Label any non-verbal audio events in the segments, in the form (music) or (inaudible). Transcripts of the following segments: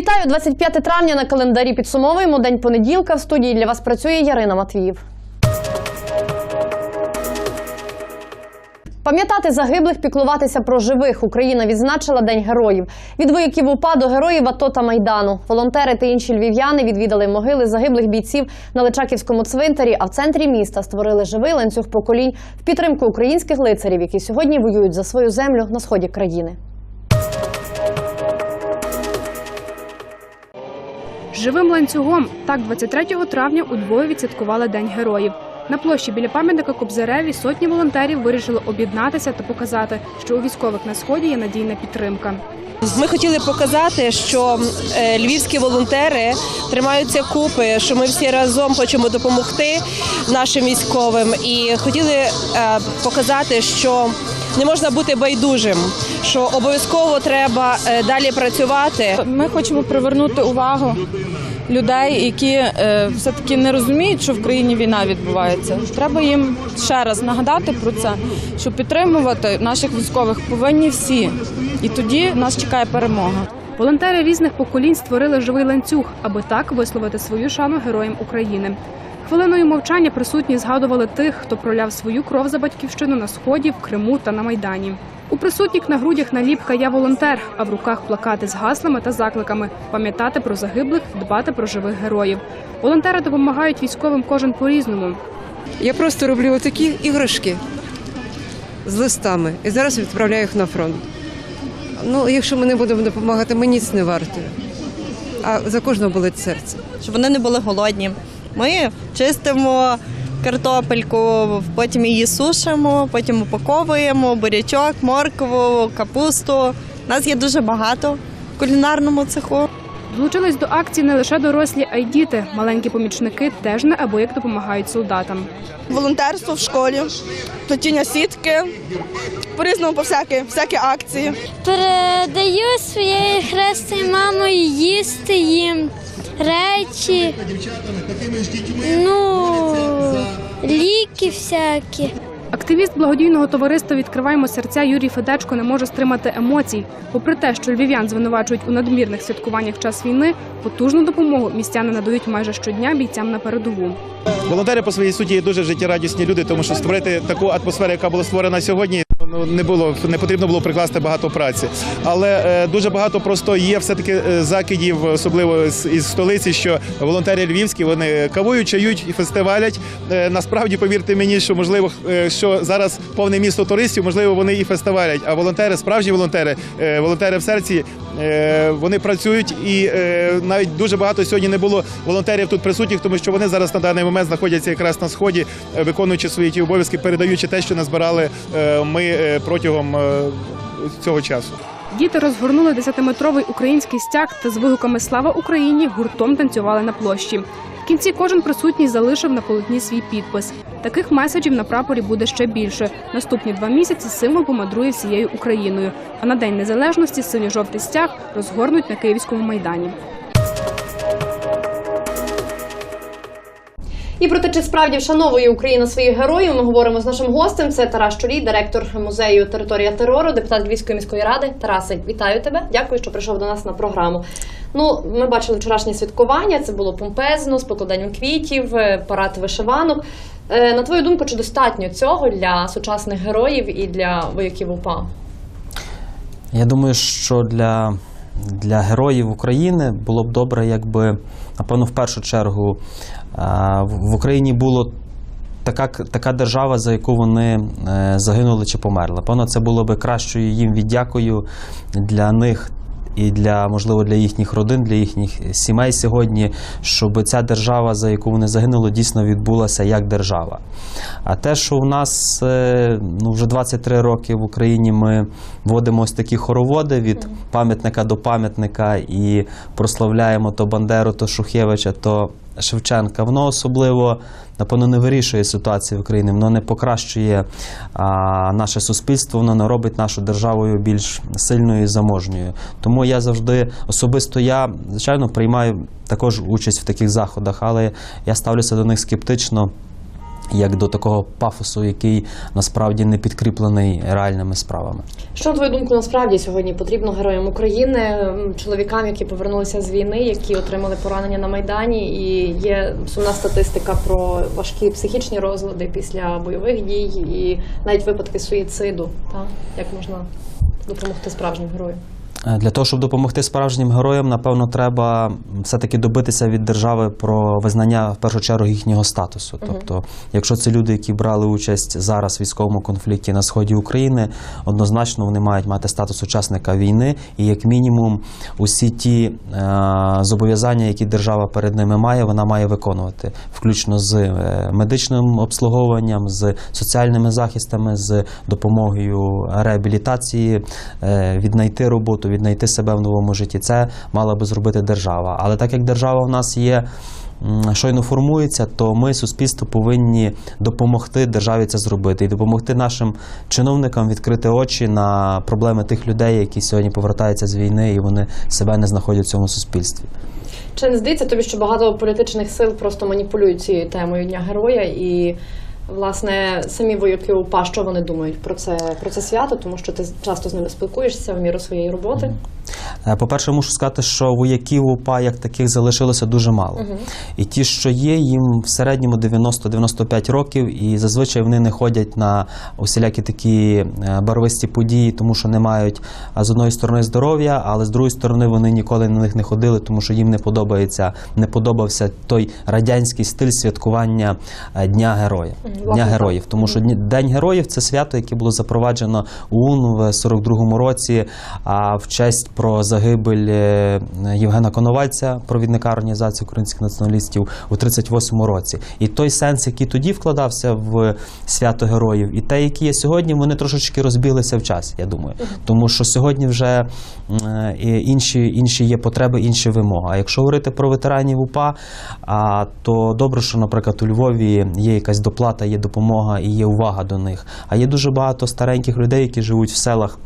Вітаю 25 травня на календарі. Підсумовуємо день понеділка. В студії для вас працює Ярина Матвіїв. Пам'ятати загиблих, піклуватися про живих. Україна відзначила День героїв. Від вояків УПА до героїв АТО та Майдану. Волонтери та інші львів'яни відвідали могили загиблих бійців на Личаківському цвинтарі, а в центрі міста створили живий ланцюг поколінь в підтримку українських лицарів, які сьогодні воюють за свою землю на сході країни. Живим ланцюгом так 23 травня у Львові відсвяткували День героїв. На площі біля пам'ятника Кобзареві сотні волонтерів вирішили об'єднатися та показати, що у військових на сході є надійна підтримка. Ми хотіли показати, що е, львівські волонтери тримаються купи, що ми всі разом хочемо допомогти нашим військовим, і хотіли е, показати, що не можна бути байдужим, що обов'язково треба е, далі працювати. Ми хочемо привернути увагу людей, які е, все-таки не розуміють, що в країні війна відбувається. Треба їм ще раз нагадати про це, що підтримувати наших військових повинні всі, і тоді нас чекає перемога. Волонтери різних поколінь створили живий ланцюг, аби так висловити свою шану героям України. Хвилиною мовчання присутні згадували тих, хто проляв свою кров за батьківщину на сході, в Криму та на Майдані. У присутніх на грудях наліпка Я волонтер, а в руках плакати з гаслами та закликами пам'ятати про загиблих, дбати про живих героїв. Волонтери допомагають військовим кожен по-різному. Я просто роблю отакі іграшки з листами і зараз відправляю їх на фронт. Ну, якщо ми не будемо допомагати, ми ніц не варті. А за кожного болить серце. щоб вони не були голодні. Ми чистимо картопельку, потім її сушимо, потім упаковуємо бурячок, моркву, капусту. Нас є дуже багато в кулінарному цеху. Долучились до акції не лише дорослі, а й діти. Маленькі помічники теж неабияк допомагають солдатам. волонтерство в школі, плетіння сітки, по-різному по всякі, всякі акції. Передаю своєю хресною мамою їсти їм речі, ну, ліки всякі. Активіст благодійного товариства Відкриваємо серця Юрій Федечко не може стримати емоцій. Попри те, що львів'ян звинувачують у надмірних святкуваннях в час війни, потужну допомогу містяни надають майже щодня бійцям на передову. Волонтери по своїй суті є дуже життєрадісні люди, тому що створити таку атмосферу, яка була створена сьогодні. Ну не було не потрібно було прикласти багато праці, але е, дуже багато просто є все таки закидів, особливо з із столиці, що волонтери львівські вони кавують, чаюють і фестивалять. Е, насправді повірте мені, що можливо, е, що зараз повне місто туристів, можливо, вони і фестивалять. А волонтери, справжні волонтери, е, волонтери в серці, е, вони працюють і е, навіть дуже багато сьогодні не було волонтерів тут присутніх, тому що вони зараз на даний момент знаходяться якраз на сході, е, виконуючи свої ті обов'язки, передаючи те, що назбирали е, ми е, протягом е, цього часу. Діти розгорнули 10-метровий український стяг та з вигуками Слава Україні гуртом танцювали на площі. В кінці кожен присутній залишив на полотні свій підпис. Таких меседжів на прапорі буде ще більше. Наступні два місяці символ помандрує всією Україною. А на День Незалежності синьо-жовтий стяг розгорнуть на Київському майдані. І про те, чи справді вшановує Україна своїх героїв, ми говоримо з нашим гостем. Це Тарас Чолій, директор музею Територія терору, депутат Львівської міської ради. Тарасе, вітаю тебе. Дякую, що прийшов до нас на програму. Ну, ми бачили вчорашнє святкування. Це було помпезно, з покладанням квітів, е, парад вишиванок. Е, На твою думку, чи достатньо цього для сучасних героїв і для вояків УПА? Я думаю, що для, для героїв України було б добре, якби, напевно, в першу чергу в в Україні було така, така держава, за яку вони е, загинули чи померли. Певно, це було би кращою їм віддякою для них. І для можливо для їхніх родин, для їхніх сімей сьогодні, щоб ця держава, за яку вони загинули, дійсно відбулася як держава. А те, що в нас е, ну, вже 23 роки в Україні ми вводимо ось такі хороводи від пам'ятника до пам'ятника і прославляємо то Бандеру, то Шухевича, то Шевченка, воно особливо напевно не вирішує ситуацію в Україні, воно не покращує а, наше суспільство, воно не робить нашу державою більш сильною і заможньою. Тому я завжди особисто я звичайно приймаю також участь в таких заходах, але я ставлюся до них скептично. Як до такого пафосу, який насправді не підкріплений реальними справами. Що на твою думку насправді сьогодні потрібно героям України, чоловікам, які повернулися з війни, які отримали поранення на майдані, і є сумна статистика про важкі психічні розлади після бойових дій і навіть випадки суїциду. Та як можна допомогти справжнім героям? Е, Для того, щоб допомогти справжнім героям, напевно, треба все-таки добитися від держави про визнання в першу чергу їхнього статусу. Тобто, якщо це люди, які брали участь зараз в військовому конфлікті на сході України, однозначно вони мають мати статус учасника війни, і як мінімум усі ті е, зобов'язання, які держава перед ними має, вона має виконувати, включно з е, медичним обслуговуванням, з соціальними захистами, з допомогою реабілітації, е, віднайти роботу, віднайти себе в новому житті. Це мала би зробити держава. Але так як держава в нас є. Щойно формується, то ми, суспільство, повинні допомогти державі це зробити і допомогти нашим чиновникам відкрити очі на проблеми тих людей, які сьогодні повертаються з війни, і вони себе не знаходять в цьому суспільстві. Чи не здається тобі, що багато політичних сил просто маніпулюють цією темою Дня Героя і. Власне, самі вояки УПА, що вони думають про це про це свято, тому що ти часто з ними спілкуєшся в міру своєї роботи. Е, По-перше, мушу сказати, що вояків УПА як таких залишилося дуже мало. І ті, що є, їм в середньому 90-95 років, і зазвичай вони не ходять на усілякі такі е, барвисті події, тому що не мають з одної сторони здоров'я, але з другої сторони вони ніколи на них не ходили, тому що їм не подобається, не подобався той радянський стиль святкування е, Дня Героя. Дня героїв, тому що День героїв це свято, яке було запроваджено ОУН в 42-му році, а в честь про загибель е, Євгена Коновальця, провідника організації українських націоналістів, у 38-му році. І той сенс, який тоді вкладався в свято героїв, і те, який є сьогодні, вони трошечки розбіглися в час, я думаю. Тому що сьогодні вже е, інші, інші є потреби, інші вимоги. А якщо говорити про ветеранів УПА, то добре, що, наприклад, у Львові є якась доплата, є допомога і є увага до них. А є дуже багато стареньких людей, які живуть в селах,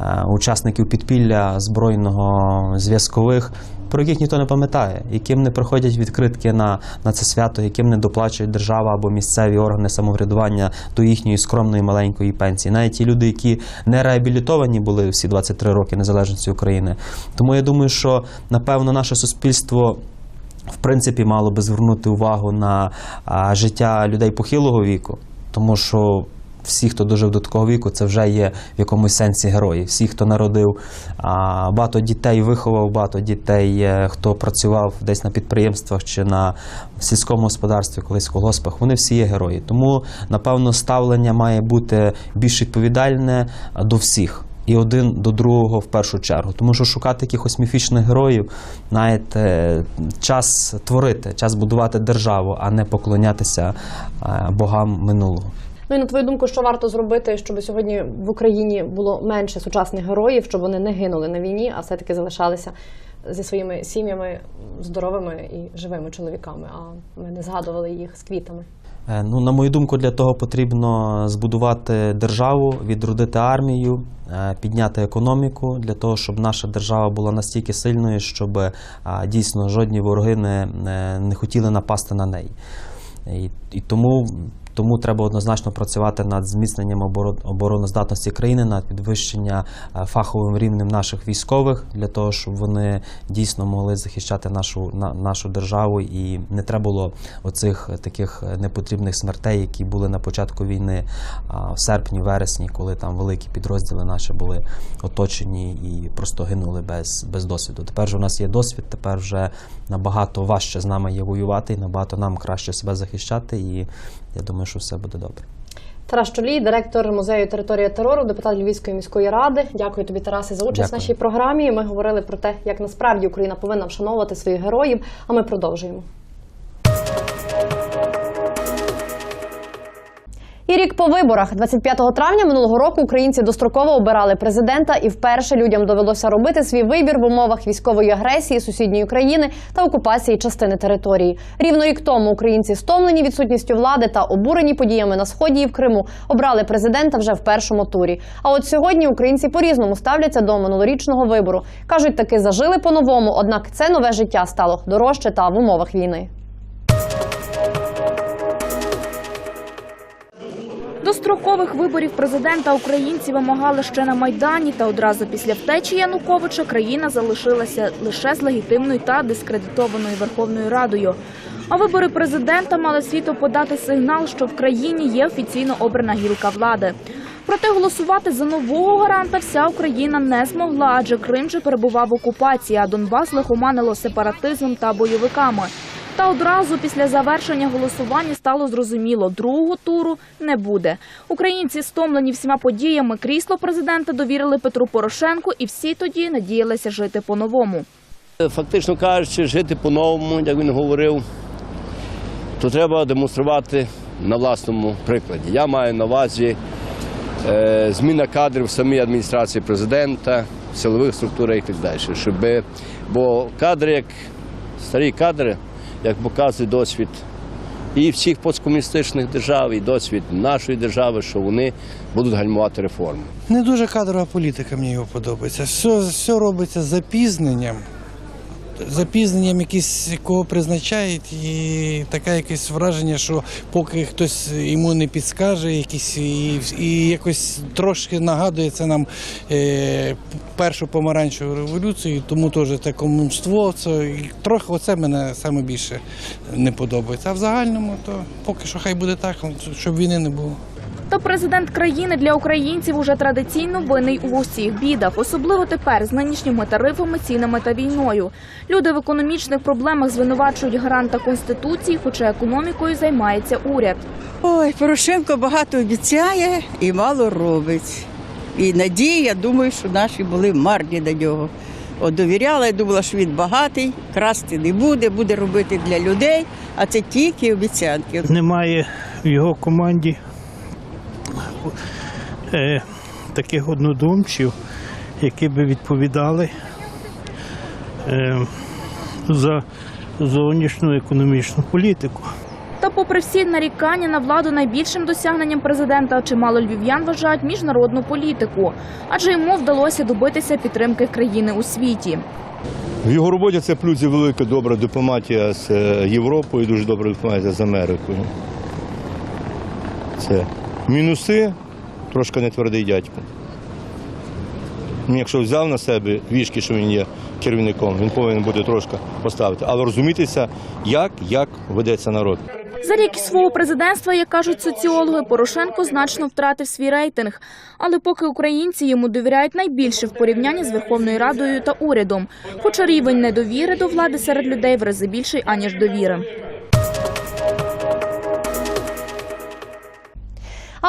е, учасників підпілля збройного зв'язкових. Про яких ніхто не пам'ятає, яким не приходять відкритки на, на це свято, яким не доплачують держава або місцеві органи самоврядування до їхньої скромної маленької пенсії. Навіть ті люди, які не реабілітовані були всі 23 роки незалежності України. Тому я думаю, що напевно наше суспільство в принципі мало би звернути увагу на життя людей похилого віку, тому що. Всі, хто дожив до такого віку, це вже є в якомусь сенсі герої. Всі, хто народив багато дітей, виховав багато дітей, е, хто працював десь на підприємствах чи на сільському господарстві, колись в колгоспах, вони всі є герої. Тому, напевно, ставлення має бути більш відповідальне до всіх. І один до другого в першу чергу. Тому що шукати якихось міфічних героїв, знаєте, час творити, час будувати державу, а не поклонятися е, богам минулого. Ну і на твою думку, що варто зробити, щоб сьогодні в Україні було менше сучасних героїв, щоб вони не гинули на війні, а все-таки залишалися зі своїми сім'ями здоровими і живими чоловіками, а ми не згадували їх з квітами. Е, Ну, на мою думку, для того потрібно збудувати державу, відродити армію, е, підняти економіку для того, щоб наша держава була настільки сильною, щоб е, дійсно жодні вороги не, не, хотіли напасти на неї. І, і тому, тому треба однозначно працювати над зміцненням обороноздатності країни, над підвищення е, фаховим рівнем наших військових для того, щоб вони дійсно могли захищати нашу, на, нашу державу і не треба було оцих таких непотрібних смертей, які були на початку війни в серпні, вересні, коли там великі підрозділи наші були оточені і просто гинули без, без досвіду. Тепер же у нас є досвід, тепер вже набагато важче з нами є воювати, і набагато нам краще себе захищати. І я думаю, що все буде добре. Тарас Чолій, директор музею територія терору, депутат Львівської міської ради. Дякую тобі, Тарасе, за участь в нашій програмі. Ми говорили про те, як насправді Україна повинна вшановувати своїх героїв. А ми продовжуємо. Рік по виборах, 25 травня минулого року, українці достроково обирали президента, і вперше людям довелося робити свій вибір в умовах військової агресії сусідньої країни та окупації частини території. Рівно рік тому українці, стомлені відсутністю влади та обурені подіями на сході і в Криму, обрали президента вже в першому турі. А от сьогодні українці по-різному ставляться до минулорічного вибору. кажуть, таки зажили по-новому, однак це нове життя стало дорожче та в умовах війни. Дострокових виборів президента українці вимагали ще на майдані, та одразу після втечі Януковича країна залишилася лише з легітимною та дискредитованою Верховною Радою. А вибори президента мали світу подати сигнал, що в країні є офіційно обрана гілка влади. Проте голосувати за нового гаранта вся Україна не змогла, адже Крим же перебував в окупації, а Донбас лихоманило сепаратизмом та бойовиками. Та одразу після завершення голосування стало зрозуміло, другого туру не буде. Українці, стомлені всіма подіями, крісло президента довірили Петру Порошенку, і всі тоді надіялися жити по-новому. Фактично кажучи, жити по-новому, як він говорив, то треба демонструвати на власному прикладі. Я маю на увазі е, зміна кадрів в самій адміністрації президента, в силових структурах і так далі. Бо кадри, як старі кадри, як показує досвід і всіх посткомуністичних держав, і досвід нашої держави, що вони будуть гальмувати реформи. Не дуже кадрова політика мені його подобається. Все, все робиться запізненням. Запізненням якісь кого призначають, і таке якесь враження, що поки хтось йому не підскаже, якісь і, і якось трошки нагадує це нам е, першу помаранчеву революцію, тому теж те комунство. Це і трохи оце мене саме більше не подобається. А в загальному то поки що хай буде так, щоб війни не було. Та президент країни для українців уже традиційно винний у усіх бідах, особливо тепер з нинішніми тарифами, цінами та війною. Люди в економічних проблемах звинувачують гаранта конституції, хоча економікою займається уряд. Ой, Порошенко багато обіцяє і мало робить. І надії, я думаю, що наші були марні до нього. От довіряла, я думала, що він багатий, красти не буде, буде робити для людей, а це тільки обіцянки. Немає в його команді е, таких однодумців, які би відповідали е, за зовнішню економічну політику. Та, попри всі нарікання на владу, найбільшим досягненням президента чимало львів'ян вважають міжнародну політику, адже йому вдалося добитися підтримки країни у світі. В його роботі це плюс і велика добра дипломатія з е, Європою, дуже добра дипломатія з Америкою. Це мінуси, трошки не твердий дядько. Якщо взяв на себе вішки, що він є керівником, він повинен буде трошки поставити, але розумітися, як, як ведеться народ. За рік свого президентства, як кажуть соціологи, Порошенко значно втратив свій рейтинг. Але поки українці йому довіряють найбільше в порівнянні з Верховною Радою та урядом. Хоча рівень недовіри до влади серед людей в рази більший аніж довіри.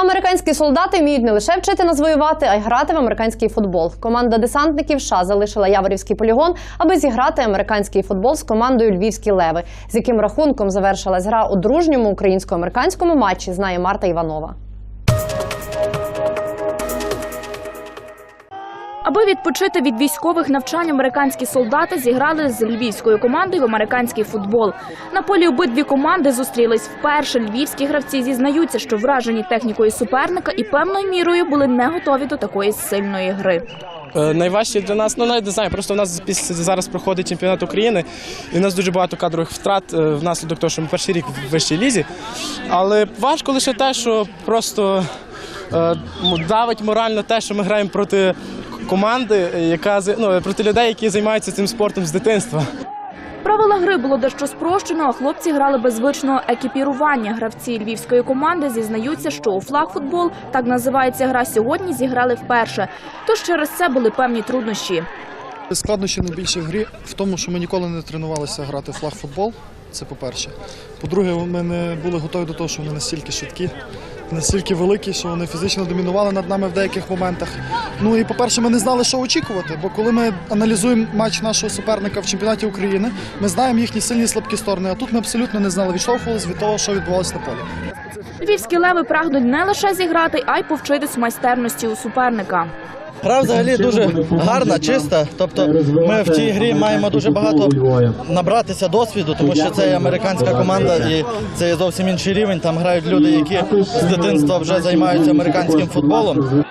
Американські солдати вміють не лише вчити нас воювати, а й грати в американський футбол. Команда десантників США залишила Яворівський полігон, аби зіграти американський футбол з командою Львівські леви, з яким рахунком завершилась гра у дружньому українсько-американському матчі. Знає Марта Іванова. Аби відпочити від військових навчань, американські солдати зіграли з львівською командою в американський футбол. На полі обидві команди зустрілись вперше. Львівські гравці зізнаються, що вражені технікою суперника і певною мірою були не готові до такої сильної гри. Е, Найважче для нас, ну навіть не знаю, просто у нас зараз проходить чемпіонат України, і у нас дуже багато кадрових втрат е, внаслідок того, що ми перший рік в вищій лізі. Але важко лише те, що просто е, давить морально те, що ми граємо проти команди, яка з- ну, проти людей, які займаються цим спортом з дитинства. Правила гри було дещо спрощено, а хлопці грали без звичного екіпірування. Гравці львівської команди зізнаються, що у флагфутбол, так називається гра сьогодні, зіграли вперше. Тож через це були певні труднощі. Складнощі найбільше в грі в тому, що ми ніколи не тренувалися грати в флаг-футбол. Це по-перше. По-друге, ми не були готові до того, що вони настільки швидкі, настільки великі, що вони фізично домінували над нами в деяких моментах. Ну і по-перше, ми не знали, що очікувати. Бо коли ми аналізуємо матч нашого суперника в чемпіонаті України, ми знаємо їхні сильні слабкі сторони. А тут ми абсолютно не знали, відштовхувалися від того, що відбувалося на полі. Львівські леви прагнуть не лише зіграти, а й повчитись майстерності у суперника. Гра взагалі дуже гарна, чиста. Тобто ми в цій грі маємо дуже багато набратися досвіду, тому що це американська команда і це зовсім інший рівень. Там грають люди, які з дитинства вже займаються американським футболом.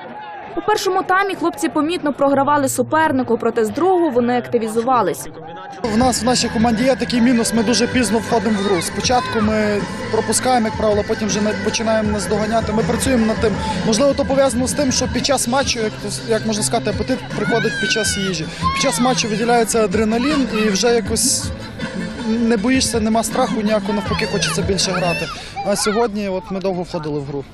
У першому таймі хлопці помітно програвали супернику, проте з другого вони активізувались. В нас в нашій команді є такий мінус. Ми дуже пізно входимо в гру. Спочатку ми пропускаємо, як правило, потім вже починаємо нас доганяти. Ми працюємо над тим. Можливо, то пов'язано з тим, що під час матчу, як як можна сказати, апетит приходить під час їжі. Під час матчу виділяється адреналін і вже якось. Не боїшся, нема страху ніякого, навпаки, хочеться більше грати. А сьогодні от ми довго входили в гру.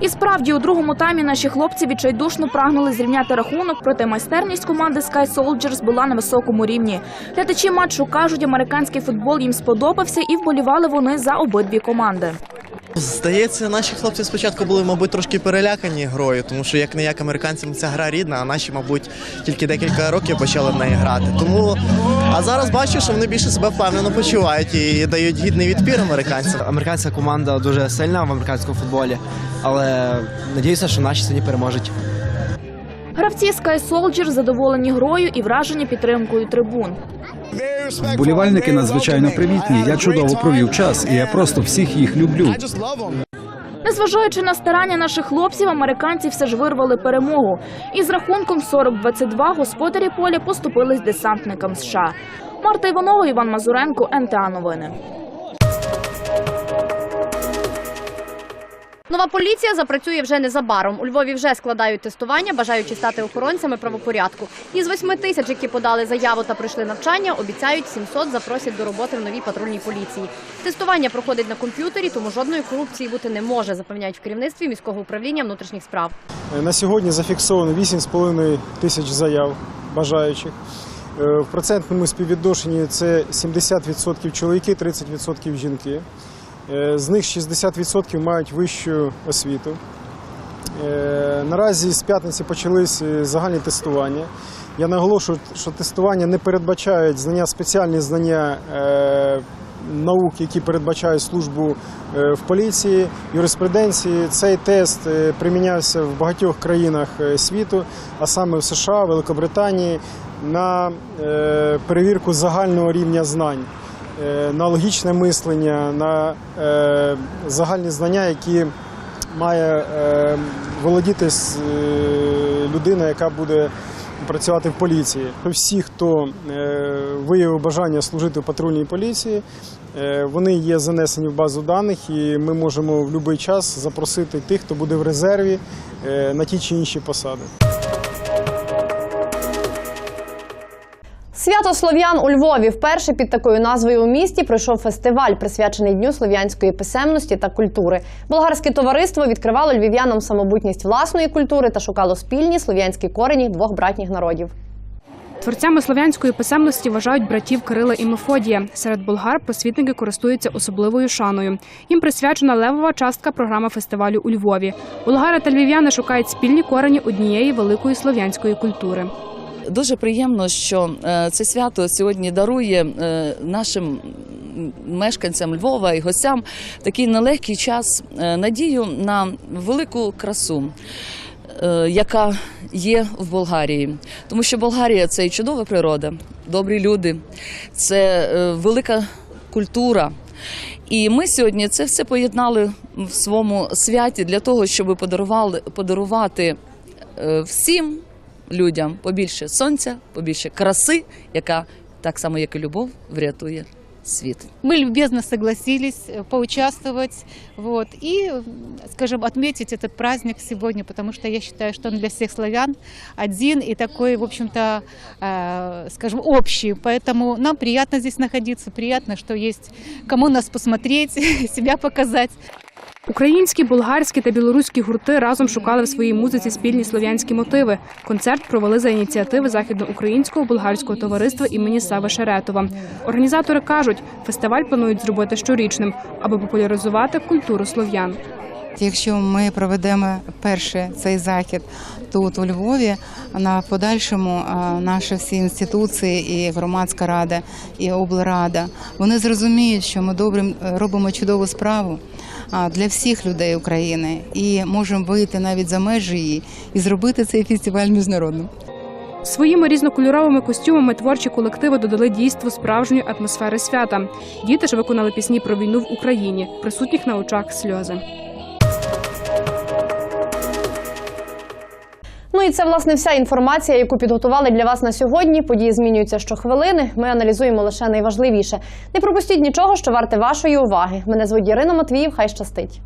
І справді у другому таймі наші хлопці відчайдушно прагнули зрівняти рахунок, проте майстерність команди Sky Soldiers була на високому рівні. Глядачі матчу кажуть, американський футбол їм сподобався і вболівали вони за обидві команди. Здається, наші хлопці спочатку були, мабуть, трошки перелякані грою, тому що як не як американцям ця гра рідна, а наші, мабуть, тільки декілька років почали в неї грати. Тому а зараз бачу, що вони більше себе впевнено почувають і дають гідний відпір американцям. Американська команда дуже сильна в американському футболі, але надіюся, що наші сьогодні переможуть. Гравці Sky Soldiers задоволені грою і вражені підтримкою трибун. Вболівальники надзвичайно привітні. Я чудово провів час, і я просто всіх їх люблю. Незважаючи на старання наших хлопців, американці все ж вирвали перемогу. І з рахунком 40-22 господарі поля поступились десантникам США. Марта Іванова, Іван Мазуренко, НТА Новини. Нова поліція запрацює вже незабаром. У Львові вже складають тестування, бажаючи стати охоронцями правопорядку. Із восьми тисяч, які подали заяву та пройшли навчання, обіцяють 700 запросять до роботи в новій патрульній поліції. Тестування проходить на комп'ютері, тому жодної корупції бути не може, запевняють в керівництві міського управління внутрішніх справ. На сьогодні зафіксовано 8,5 тисяч заяв бажаючих. Е, В процентному співвідношенні це 70% чоловіки, 30% жінки. Е, З них 60% мають вищу освіту. Е, Наразі з п'ятниці почались е, загальні тестування. Я наголошую, що тестування не передбачають знання, спеціальні знання наук, які передбачають службу в поліції, юриспруденції. Цей тест примінявся в багатьох країнах світу, а саме в США, Великобританії, на перевірку загального рівня знань. Е, На логічне мислення, на е, загальні знання, які має е, володіти людина, яка буде працювати в поліції. Всі, хто виявив бажання служити в патрульній поліції, вони є занесені в базу даних, і ми можемо в будь-який час запросити тих, хто буде в резерві на ті чи інші посади. Свято Слов'ян у Львові вперше під такою назвою у місті пройшов фестиваль, присвячений Дню слов'янської писемності та культури. Болгарське товариство відкривало львів'янам самобутність власної культури та шукало спільні слов'янські корені двох братніх народів. Творцями слов'янської писемності вважають братів Кирила і Мефодія. Серед болгар просвітники користуються особливою шаною. Їм присвячена левова частка програми фестивалю у Львові. Болгари та львів'яни шукають спільні корені однієї великої слов'янської культури. Дуже приємно, що е, це свято сьогодні дарує е, нашим мешканцям Львова і гостям такий нелегкий час, е, надію на велику красу. Яка є в Болгарії, тому що Болгарія це і чудова природа, добрі люди, це велика культура. І ми сьогодні це все поєднали в своєму святі для того, щоб подарувати всім людям побільше сонця, побільше краси, яка так само, як і любов, врятує світ. Мы любезно согласились э, поучаствовать вот, и, э, скажем, отметить этот праздник сегодня, потому что я считаю, что он для всех славян один и такой, в общем-то, э, скажем, общий. Поэтому нам приятно здесь находиться, приятно, что есть кому нас посмотреть, себя (laughs) показать. Українські, болгарські та білоруські гурти разом шукали в своїй музиці спільні слов'янські мотиви. Концерт провели за ініціативи західноукраїнського болгарського товариства імені Сави Шеретова. Організатори кажуть, фестиваль планують зробити щорічним, аби популяризувати культуру слов'ян. Якщо ми проведемо перше цей захід тут у Львові, на подальшому наші всі інституції, і громадська рада, і облрада, вони зрозуміють, що ми добрим робимо чудову справу для всіх людей України і можемо вийти навіть за межі її і зробити цей фестиваль міжнародним. Своїми різнокольоровими костюмами творчі колективи додали дійству справжньої атмосфери свята. Діти ж виконали пісні про війну в Україні. Присутніх на очах сльози. І це власне вся інформація, яку підготували для вас на сьогодні. Події змінюються щохвилини. Ми аналізуємо лише найважливіше. Не пропустіть нічого, що варте вашої уваги. Мене звуть Ірина Матвіїв. Хай щастить.